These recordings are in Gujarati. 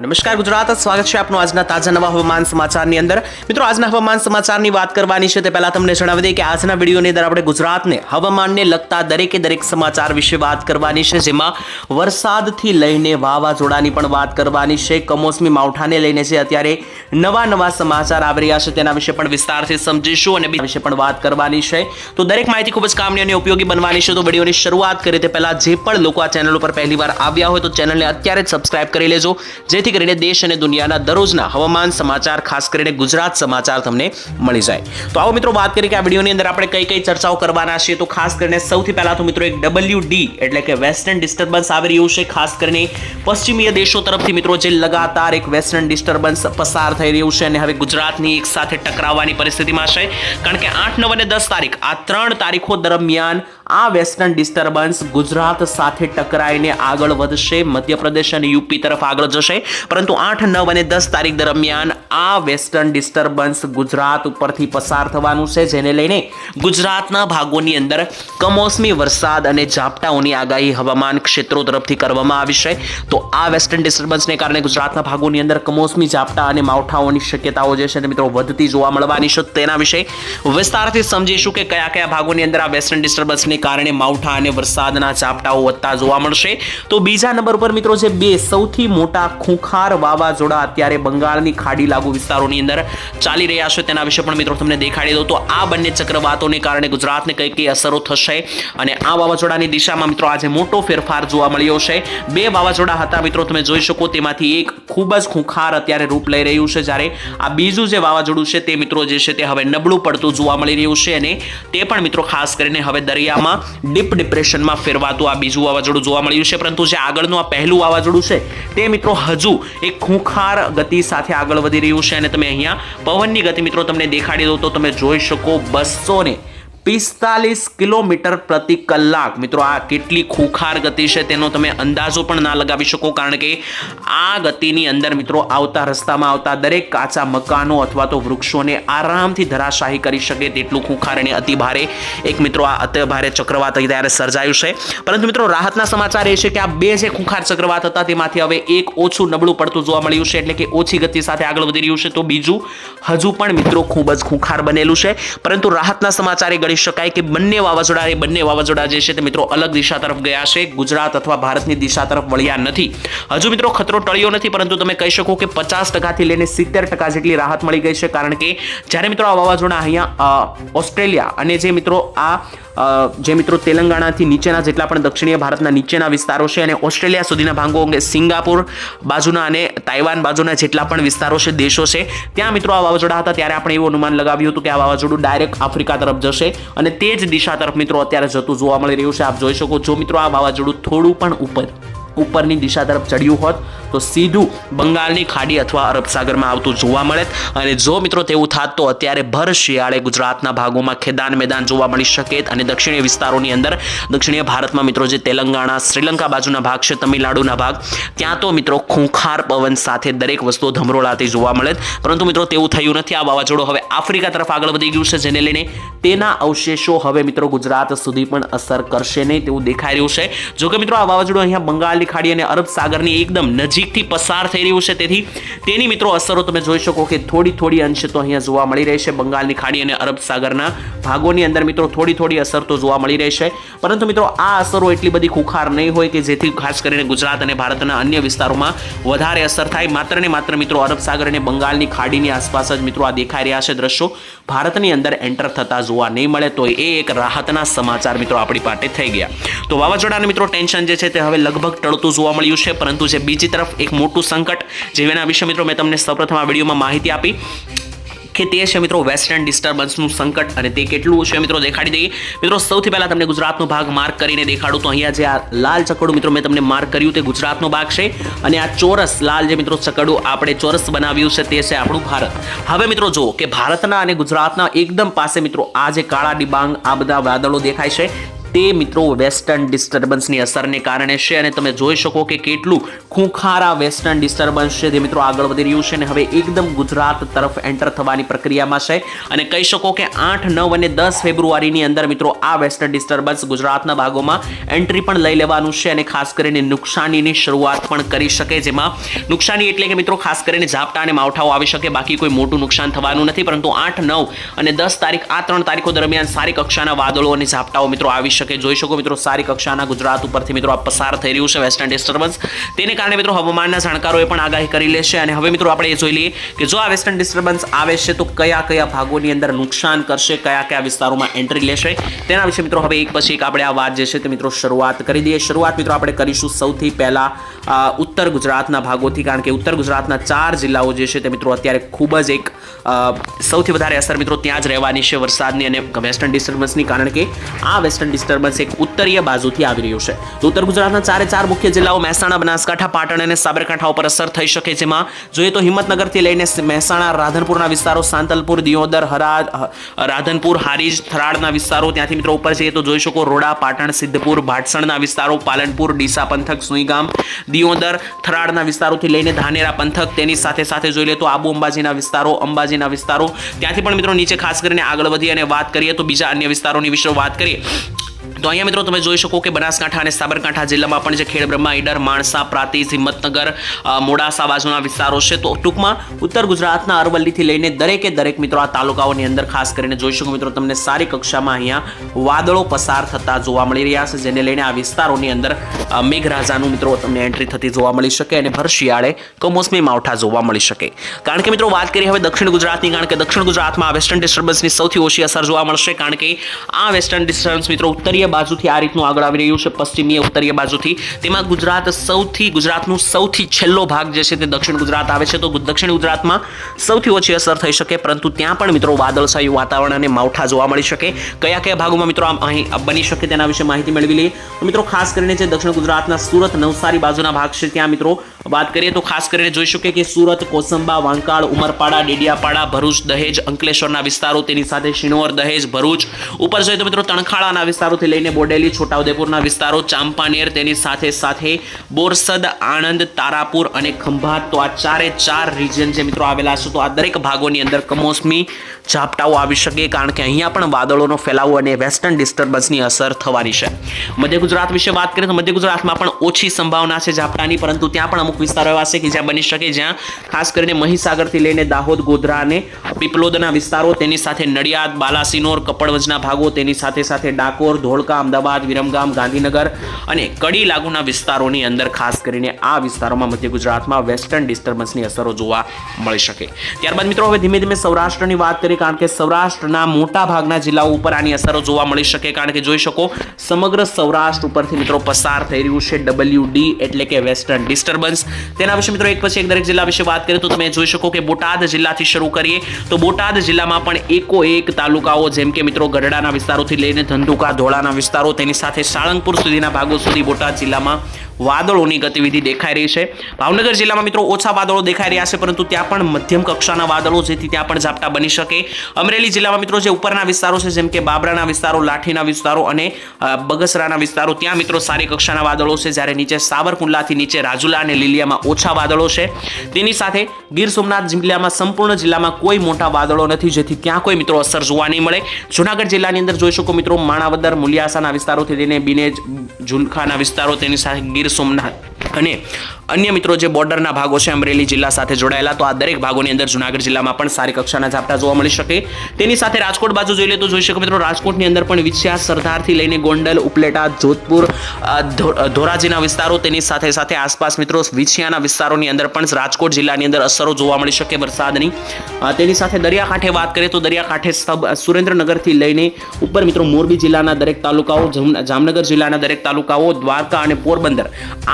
નમસ્કાર ગુજરાત, સ્વાગત છે આપનું આજના તાજા નવા હવામાન સમાચારની અંદર. મિત્રો, આજના હવામાન સમાચારની વાત કરવાની છે તે પહેલાં તમને જણાવી દઈએ કે આજના વિડીયોની અંદર આપણે ગુજરાતને હવામાનને લગતા દરેકે દરેક સમાચાર વિશે વાત કરવાની છે, જેમાં વરસાદથી લઈને વાવાઝોડાની પણ વાત કરવાની છે, કમોસમી માવઠાને લઈને જે અત્યારે નવા નવા સમાચાર આવી રહ્યા છે તેના વિશે પણ વિસ્તારથી સમજીશું અને વિશે પણ વાત કરવાની છે. તો દરેક માહિતી ખૂબ જ કામની અને ઉપયોગી બનવાની છે, તો વિડીયોની શરૂઆત કરીએ તે પહેલાં જે પણ લોકો આ ચેનલ ઉપર પહેલીવાર આવ્યા હોય તો ચેનલને અત્યારે જ સબસ્ક્રાઇબ કરી લેજો જેથી કરીને દેશ અને દુનિયાના દરરોજના હવામાન સમાચાર, ખાસ કરીને ગુજરાત સમાચાર તમને મળી જાય. તો આવો મિત્રો વાત કરીએ કે આ વિડીયોની અંદર આપણે કઈ કઈ ચર્ચાઓ કરવાના છીએ. તો ખાસ કરીને સૌથી પહેલા તો મિત્રો એક ડબલ્યુ ડી એટલે કે વેસ્ટર્ન ડિસ્ટર્બન્સ આવી રહ્યું છે. ખાસ કરીને પશ્ચિમીય દેશો તરફથી મિત્રો જે લગાતાર એક વેસ્ટર્ન ડિસ્ટર્બન્સ પસાર થઈ રહ્યું છે અને હવે ગુજરાતની એક સાથે ટકરાવવાની પરિસ્થિતિમાં છે. કારણ કે આઠ, નવ અને દસ તારીખ આ ત્રણ તારીખો દરમિયાન આ વેસ્ટર્ન ડિસ્ટર્બન્સ ગુજરાત સાથે ટકરાઈને આગળ વધશે, મધ્યપ્રદેશ અને યુપી તરફ આગળ જશે. પરંતુ આઠ, નવ અને દસ તારીખ દરમિયાન આ વેસ્ટર્ન ડિસ્ટર્બન્સ ગુજરાત ઉપરથી પસાર થવાનું છે, જેને લઈને ગુજરાતના ભાગોની અંદર કમોસમી વરસાદ અને ઝાપટાઓની આગાહી હવામાન ક્ષેત્રો તરફથી કરવામાં આવી છે. તો આ વેસ્ટર્ન ડિસ્ટર્બન્સને કારણે ગુજરાતના ભાગોની અંદર કમોસમી ઝાપટા અને માવઠાઓની શક્યતાઓ જે છે તે મિત્રો વધતી જોવા મળવાની છે. તેના વિશે વિસ્તારથી સમજીશું કે કયા કયા ભાગોની અંદર આ વેસ્ટર્ન ડિસ્ટર્બન્સને કારણે માવઠા અને વરસાદના ઝાપટાઓ વધતા જોવા મળશે. તો બીજા નંબર પર મિત્રો જે બે સૌથી મોટા ખૂંખાર વાવાઝોડા અત્યારે બંગાળની ખાડી લાગુ વિસ્તારોની અંદર ચાલી રહ્યા છે. તેના વિશે પણ મિત્રો તમને દેખાડી દઉં તો આ બંને ચક્રવાતોને કારણે ગુજરાતને કઈ કઈ અસરો થશે અને આ વાવાઝોડાની દિશામાં મિત્રો આજે મોટો ફેરફાર જોવા મળ્યો છે. બે વાવાઝોડા હતા મિત્રો તમે જોઈ શકો તેમાંથી એક ખૂબ જ ખૂંખાર અત્યારે રૂપ લઈ રહ્યું છે જ્યારે આ બીજું જે વાવાઝોડું છે તે મિત્રો જે છે તે હવે નબળું પડતું જોવા મળી રહ્યું છે અને તે પણ મિત્રો ખાસ કરીને હવે દરિયામાં ડીપ ડિપ્રેશનમાં ફેરવાતું આ બીજું વાવાઝોડું જોવા મળ્યું છે. પરંતુ જે આગળનું આ પહેલું વાવાઝોડું છે તે મિત્રો હજુ એક ખૂંખાર ગતિ સાથે આગળ વધી રહ્યું છે અને તમે અહીંયા પવનની ગતિ મિત્રો તમને દેખાડી દઉં તો તમે જોઈ શકો બસો ને પિસ્તાલીસ કિલોમીટર પ્રતિ કલાક. મિત્રો, આ કેટલી ખૂંખાર ગતિ છે તેનો તમે અંદાજો પણ ના લગાવી શકો, કારણ કે આ ગતિની અંદર, મિત્રો, આવતા રસ્તામાં આવતા દરેક કાચા મકાનો અથવા તો વૃક્ષોને આરામથી ધરાશાહી કરી શકે તેટલું ખૂંખાર અને અતિ ભારે એક, મિત્રો, આ અતિભારે ચક્રવાત અત્યારે સર્જાયું છે. પરંતુ, મિત્રો, રાહતના સમાચાર એ છે કે આ બે જે ખૂંખાર ચક્રવાત હતા તેમાંથી હવે એક ઓછું નબળું પડતું જોવા મળ્યું છે, એટલે કે ઓછી ગતિ સાથે આગળ વધી રહ્યું છે. તો બીજું હજુ પણ, મિત્રો, ખૂબ જ ખૂંખાર બનેલું છે. પરંતુ રાહતના સમાચાર એ શકાય કે બંને વાવાઝોડા એ બંને વાવાઝોડા જે છે તે મિત્રો અલગ દિશા તરફ ગયા છે. ગુજરાત અથવા ભારતની દિશા તરફ વળ્યા નથી. હજુ મિત્રો ખતરો ટળ્યો નથી, પરંતુ તમે કહી શકો કે પચાસ ટકાથી લઈને સિત્તેર ટકા જેટલી રાહત મળી ગઈ છે, કારણ કે જ્યારે મિત્રો આ વાવાઝોડા અહીંયા ઓસ્ટ્રેલિયા અને જે મિત્રો આ જે મિત્રો તેલંગાણાથી નીચેના જેટલા પણ દક્ષિણીય ભારતના નીચેના વિસ્તારો છે અને ઓસ્ટ્રેલિયા સુધીના ભાગો અંગે સિંગાપુર બાજુના અને તાઇવાન બાજુના જેટલા પણ વિસ્તારો છે, દેશો છે, ત્યાં મિત્રો આ વાવાઝોડા હતા, ત્યારે આપણે એવું અનુમાન લગાવ્યું હતું કે આ વાવાઝોડું ડાયરેક્ટ આફ્રિકા તરફ જશે. અને તે જ દિશા તરફ મિત્રો અત્યારે જતું જોવા મળી રહ્યું છે. આપ જોઈ શકો જો મિત્રો આ વાવાઝોડું થોડું પણ ઉપર. ઉપરની દિશા તરફ ચડ્યું હોત, તો સીધું બંગાળની ખાડી અથવા અરબ સાગરમાં આવતું જોવા મળે. અને જો મિત્રો તેવું થાત, તો અત્યારે ભર શિયાળે ગુજરાતના ભાગોમાં ખેદાન મેદાન જોવા મળી શકે. અને દક્ષિણીય વિસ્તારોની અંદર, દક્ષિણીય ભારતમાં મિત્રો જે તેલંગાણા, શ્રીલંકા બાજુના ભાગ છે, તમિલનાડુના ભાગ, ત્યાં તો મિત્રો ખૂંખાર પવન સાથે દરેક વસ્તુઓ ધમરોળાતી જોવા મળે. પરંતુ મિત્રો તેવું થયું નથી. આ વાવાઝોડું હવે આફ્રિકા તરફ આગળ વધી ગયું છે, જેને લઈને તેના અવશેષો હવે મિત્રો ગુજરાત સુધી પણ અસર કરશે નહીં તેવું દેખાઈ રહ્યું છે. જો કે મિત્રો આ વાવાઝોડું અહીંયા બંગાળની ખાડી અને અરબ સાગરની એકદમ નજીકથી પસાર થઈ રહ્યું છે. તેથી તેની મિત્રો અસરો તમે જોઈ શકો કે થોડી થોડી અંશે તો અહીંયા જોવા મળી રહી છે. બંગાળની ખાડી અને અરબ સાગરના ભાગોની અંદર મિત્રો થોડી થોડી અસર તો જોવા મળી રહી છે. પરંતુ મિત્રો આ અસરો એટલી બધી ખુખાર નહીં હોય કે જેથી ખાસ કરીને ગુજરાત અને ભારતના અન્ય વિસ્તારોમાં વધારે અસર થાય. માત્ર ને માત્ર મિત્રો અરબ સાગર અને બંગાળની ખાડીની આસપાસ જ મિત્રો આ દેખાઈ રહ્યા છે દ્રશ્યો. ભારતની અંદર એન્ટર થતા જોવા નહીં મળે તો એ એક રાહતના સમાચાર મિત્રો આપણી પાસે થઈ ગયા. તો વાવાઝોડાને મિત્રો ટેન્શન જે છે તે હવે લગભગ ટળતું જોવા મળ્યું છે. પરંતુ જે બીજી તરફ એક મોટું સંકટ જેના વિશે મિત્રો મેં તમને સૌપ્રથમ આ વિડીયોમાં માહિતી આપી કે તે છે મિત્રો વેસ્ટર્ન ડિસ્ટર્બન્સનું સંકટ અને તે કેટલું છે મિત્રો દેખાડી દઈએ. મિત્રો સૌથી પહેલાં તમને ગુજરાતનો ભાગ માર્ક કરીને દેખાડું. તો અહીંયા જે આ લાલ ચકડું મિત્રો મેં તમને માર્ક કર્યું તે ગુજરાતનો ભાગ છે. અને આ ચોરસ લાલ જે મિત્રો ચકડું આપણે ચોરસ બનાવ્યું છે તે છે આપણું ભારત. હવે મિત્રો જો કે ભારતના અને ગુજરાતના એકદમ પાસે મિત્રો આ જે કાળા ડિબાંગ આ બધા વાદળો દેખાય છે. તે મિત્રો વેસ્ટર્ન ડિસ્ટર્બન્સની અસરને કારણે છે અને તમે જોઈ શકો કે કેટલું ખૂંખારા વેસ્ટર્ન ડિસ્ટર્બન્સ છે. તે મિત્રો આગળ વધી રહ્યું છે અને હવે એકદમ ગુજરાત તરફ એન્ટર થવાની પ્રક્રિયામાં છે. અને કહી શકો કે આઠ, નવ અને દસ ફેબ્રુઆરીની અંદર મિત્રો આ વેસ્ટર્ન ડિસ્ટર્બન્સ ગુજરાતના ભાગોમાં એન્ટ્રી પણ લઈ લેવાનું છે અને ખાસ કરીને નુકસાનીની શરૂઆત પણ કરી શકે જેમાં નુકસાની એટલે કે મિત્રો ખાસ કરીને ઝાપટા અને માવઠાઓ આવી શકે, બાકી કોઈ મોટું નુકસાન થવાનું નથી. પરંતુ આઠ, નવ અને દસ તારીખ, આ ત્રણ તારીખો દરમિયાન સારી કક્ષાના વાદળો અને ઝાપટાઓ મિત્રો આવી શકે જોઈ શકો મિત્રો સારી કક્ષાના ગુજરાત ઉપરથી મિત્રો આ પસાર થઈ રહ્યું છે વેસ્ટર્ન ડિસ્ટર્બન્સ તેને કારણે મિત્રો હવામાનના જાણકારોએ પણ આગાહી કરી લેશે અને હવે મિત્રો આપણે એ જોઈ લઈએ કે જો આ વેસ્ટર્ન ડિસ્ટર્બન્સ આવે છે તો કયા કયા ભાગોની અંદર નુકસાન કરશે, કયા કયા વિસ્તારોમાં એન્ટ્રી લેશે? તેના વિશે મિત્રો હવે એક પછી એક આપણે આ વાત જે છે તે મિત્રો શરૂઆત કરી દઈએ. શરૂઆત મિત્રો આપણે કરીશું સૌથી પહેલા ઉત્તર ગુજરાતના ભાગોથી, કારણ કે ઉત્તર ગુજરાતના ચાર જિલ્લાઓ જે છે તે મિત્રો અત્યારે ખૂબ જ એક સૌથી વધારે અસર મિત્રો ત્યાં જ રહેવાની છે વરસાદની અને વેસ્ટર્ન ડિસ્ટર્બન્સની, કારણ કે આ વેસ્ટર્ન ડિસ્ટર્બન્સ એક ઉત્તરીય બાજુથી આવી રહ્યું છે. તો ઉત્તર ગુજરાતના ચારે ચાર મુખ્ય જિલ્લાઓ મહેસાણા, બનાસકાંઠા, પાટણ અને સાબરકાંઠા ઉપર અસર થઈ શકે જેમાં જોઈએ તો હિંમતનગરથી લઈને મહેસાણા, રાધનપુરના વિસ્તારો, સાંતલપુર, દિયોદર હરા રાધનપુર, હારીજ, થરાડના વિસ્તારો ત્યાંથી મિત્રો ઉપર જઈએ તો જોઈ શકો રોડા, પાટણ, સિદ્ધપુર, ભાટસણના વિસ્તારો, પાલનપુર, ડીસા પંથક, સુઈગામ દિયોદર થરાડના વિસ્તારોથી લઈને ધાનેરા પંથક તેની સાથે સાથે જોઈ લે તો આબુ અંબાજીના વિસ્તારો અંબાજીના વિસ્તારો. ત્યાંથી પણ મિત્રો નીચે ખાસ કરીને આગળ વધી અને વાત કરીએ તો બીજા અન્ય વિસ્તારોની વિશે વાત કરીએ. તો અહીંયા મિત્રો તમે જોઈ શકો કે બનાસકાંઠા અને સાબરકાંઠા જિલ્લામાં પણ જે ખેડબ્રહ્મા ઈડર, માણસા પ્રાંતિજ હિંમતનગર મોડાસા બાજુના વિસ્તારો છે. તો ટૂંકમાં ઉત્તર ગુજરાતના અરવલ્લીથી લઈને દરેકે દરેક મિત્રો આ તાલુકાઓની અંદર ખાસ કરીને જોઈ શકો મિત્રો તમને સારી કક્ષામાં અહીંયા વાદળો પસાર થતા જોવા મળી રહ્યા છે, જેને લઈને આ વિસ્તારોની અંદર મેઘરાજાનું મિત્રો તમને એન્ટ્રી થતી જોવા મળી શકે અને ભર શિયાળે કમોસમી માવઠા જોવા મળી શકે. કારણ કે મિત્રો વાત કરીએ હવે દક્ષિણ ગુજરાતની, કારણ કે દક્ષિણ ગુજરાતમાં વેસ્ટર્ન ડિસ્ટર્બન્સની સૌથી ઓછી અસર જોવા મળશે, કારણ કે આ વેસ્ટર્ન ડિસ્ટર્બન્સ મિત્રો ઉત્તરીય બાજુથી આ રીતનું આગળ આવી રહ્યું છે પશ્ચિમીય ઉત્તરીય બાજુથી. તેમાં ગુજરાત સૌથી, ગુજરાતનું સૌથી છેલ્લો ભાગ જે છે તે દક્ષિણ ગુજરાત આવે છે. તો દક્ષિણ ગુજરાતમાં સૌથી ઓછી અસર થઈ શકે, પરંતુ ત્યાં પણ મિત્રો વાદળછાયું વાતાવરણ અને માવઠા જોવા મળી શકે. કયા કયા ભાગોમાં મિત્રો અહીં બની શકે તેના વિશે માહિતી મેળવી લઈએ. તો મિત્રો ખાસ કરીને જે દક્ષિણ ગુજરાતના સુરત નવસારી બાજુના ભાગ છે, ત્યાં મિત્રો વાત કરીએ તો ખાસ કરીને જોઈ શકીએ કે સુરત, કોસંબા, વાંકાળ, ઉમરપાડા, ડેડિયાપાડા, ભરૂચ, દહેજ, અંકલેશ્વરના વિસ્તારો તેની સાથે શિણોર, દહેજ, ભરૂચ. ઉપર જોઈએ તો મિત્રો તણખાળાના વિસ્તારોથી લઈને બોડેલી, છોટાઉદેપુરના વિસ્તારો, ચાંપાનેર તેની સાથે સાથે બોરસદ, આણંદ, તારાપુર અને ખંભાત. તો આ ચારે ચાર રિજન જે મિત્રો આવેલા છે, તો આ દરેક ભાગોની અંદર કમોસમી ઝાપટાઓ આવી શકે કારણ કે અહીંયા પણ વાદળોનો ફેલાવો અને વેસ્ટર્ન ડિસ્ટર્બન્સની અસર થવાની છે. મધ્ય ગુજરાત વિશે વાત કરીએ તો મધ્ય ગુજરાતમાં પણ ઓછી સંભાવના છે ઝાપટાની, પરંતુ ત્યાં પણ અમુક વિસ્તારો એવા છે કે જ્યાં બની શકે, જ્યાં ખાસ કરીને મહીસાગરથી લઈને દાહોદ, ગોધરા અને પીપલોદના વિસ્તારો તેની સાથે નડિયાદ, બાલાસિનોર, કપડવજના ભાગો તેની સાથે સાથે ડાકોર, ધોળકા, અમદાવાદ, વિરમગામ, ગાંધીનગર અને કડી લાગુના વિસ્તારોની અંદર ખાસ કરીને આ વિસ્તારોમાં મધ્ય ગુજરાતમાં વેસ્ટર્ન ડિસ્ટર્બન્સની અસરો જોવા મળી શકે. ત્યારબાદ મિત્રો, હવે ધીમે ધીમે સૌરાષ્ટ્રની વાત કરીએ કારણ કે સૌરાષ્ટ્રના મોટા ભાગના જિલ્લાઓ ઉપર આની અસરો જોવા મળી શકે કારણ કે જોઈ શકો, સમગ્ર સૌરાષ્ટ્ર ઉપરથી મિત્રો પસાર થઈ રહ્યું છે ડબલ્યુ ડી એટલે કે વેસ્ટર્ન ડિસ્ટર્બન્સ તેના વિશે મિત્રો એક પછી એક દરેક જિલ્લા વિશે વાત કરીએ તો તમે જોઈ શકો કે બોટાદ જિલ્લાથી શરૂ કરીએ તો બોટાદ જિલ્લામાં પણ એકો એક તાલુકાઓ જેમ કે મિત્રો ગઢડાના વિસ્તારોથી લઈને ધંધુકા ધોળાના વિસ્તારો તેની સાથે સાળંગપુર સુધીના ભાગો સુધી બોટાદ જિલ્લામાં વાદળોની ગતિવિધિ દેખાઈ રહી છે. ભાવનગર જિલ્લામાં મિત્રો ઓછા વાદળો દેખાઈ રહ્યા છે, પરંતુ ત્યાં પણ મધ્યમ કક્ષાના વાદળો જેથી ત્યાં પણ ઝાપટા બની શકે. અમરેલી જિલ્લામાં મિત્રો જે ઉપરના વિસ્તારો છે, જેમ કે બાબરાના વિસ્તારો, લાઠીના વિસ્તારો અને બગસરાના વિસ્તારો, ત્યાં મિત્રો સારી કક્ષાના વાદળો છે. જ્યારે નીચે સાવરકુંડલાથી નીચે રાજુલા અને લીલિયામાં ઓછા વાદળો છે. તેની સાથે ગીર સોમનાથ જિલ્લામાં સંપૂર્ણ જિલ્લામાં કોઈ મોટા વાદળો નથી, જેથી ત્યાં કોઈ મિત્રો અસર જોવા નહીં મળે. જુનાગઢ જિલ્લાની અંદર જોઈ શકો મિત્રો, માણાવદર મુલિયાસાના વિસ્તારોથી લઈને બિનેજ, ઝુલખાના વિસ્તારો તેની સાથે ગીર સોમનાથ. અને અન્ય મિત્રો જે બોર્ડરના ભાગો છે, અમરેલી જિલ્લા સાથે જોડાયેલા, તો આ દરેક ભાગોની અંદર જુનાગઢ જિલ્લામાં પણ સારી કક્ષાના ઝાપટા જોવા મળી શકે. તેની સાથે રાજકોટ બાજુ જોઈ લે તો જોઈ શકો મિત્રો, રાજકોટની અંદર પણ વિછ્યા સરદારથી લઈને ગોંડલ, ઉપલેટા, જોધપુર ધોરાજીના વિસ્તારો, તેની સાથે સાથે આસપાસ મિત્રો વિછિયાના વિસ્તારોની અંદર પણ રાજકોટ જિલ્લાની અંદર અસરો જોવા મળી શકે વરસાદની. તેની સાથે દરિયાકાંઠે વાત કરીએ તો દરિયાકાંઠે સુરેન્દ્રનગરથી લઈને ઉપર મિત્રો મોરબી જિલ્લાના દરેક તાલુકાઓ જામનગર જિલ્લાના દરેક તાલુકાઓ, દ્વારકા અને પોરબંદર.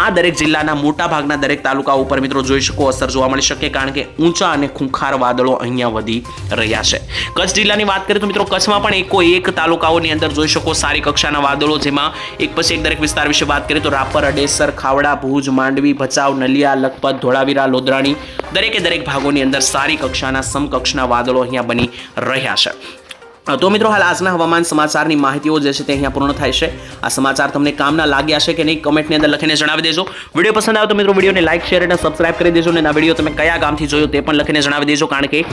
આ દરેક જિલ્લાના મોટા ભાગના દરેક તાલુકાઓ ઉપર મિત્રો જોઈ શકો અસર જોવા મળી શકે કારણ કે ઊંચા અને ખૂંખાર વાદળો અહીંયા વધી રહ્યા છે. કચ્છ જિલ્લાની વાત કરીએ તો મિત્રો કચ્છમાં પણ એકો એક તાલુકાઓની અંદર જોઈ શકો સારી કક્ષાના વાદળો જેમાં એક પછી એક દરેક વિસ્તાર વિશે વાત કરીએ તો રાપર, અડેસર, ખાવડા, ભુજ, માંડવી, ભચાઉ, નલિયા, લખપત, ધોળાવીરા લોધરાણી દરેકે દરેક ભાગોની અંદર સારી કક્ષાના સમકક્ષના વાદળો અહીંયા બની રહ્યા છે. તો મિત્રો હાલ આજના હવામાન સમાચારની માહિતીઓ જે છે તે અહીંયા પૂર્ણ થાય છે. આ સમાચાર તમને કામના લાગ્યા છે કે નહીં, કમેન્ટની અંદર લખીને જણાવી દેજો. વીડિયો પસંદ આવે તો મિત્રો વિડીયોને લાઇક શેર અને સબસ્ક્રાઇબ કરી દેજો અને આ વીડિયો તમે કયા ગામથી જોયો તે પણ લખીને જણાવી દેજો, કારણ કે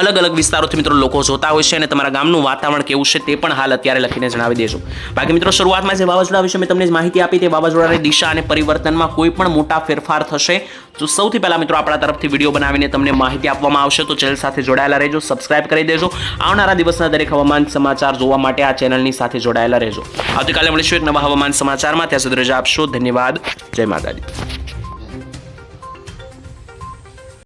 અલગ અલગ વિસ્તારોથી મિત્રો લોકો જોતા હોય છે અને તમારા ગામનું વાતાવરણ કેવું છે તે પણ હાલ અત્યારે લખીને જણાવી દેજો બાકી મિત્રો, શરૂઆતમાં જે વાવાઝોડા વિશે મેં તમને માહિતી આપી, તે વાવાઝોડાની દિશા અને પરિવર્તનમાં કોઈ પણ મોટા ફેરફાર થશે. તો સૌથી પહેલાં મિત્રો, આપણા તરફથી વીડિયો બનાવીને તમને માહિતી આપવામાં આવશે, તો ચેનલ સાથે જોડાયેલા રહેજો, સબસ્ક્રાઇબ કરી દેજો. આવનારા દિવસના દરેક હવામાન સમાચાર જોવા માટે આ ચેનલની સાથે જોડાયેલા રહેજો. આવતીકાલે મળીશું એક નવા હવામાન સમાચારમાં. ત્યાં સુધી રજા આપશો. ધન્યવાદ. જય માતાજી.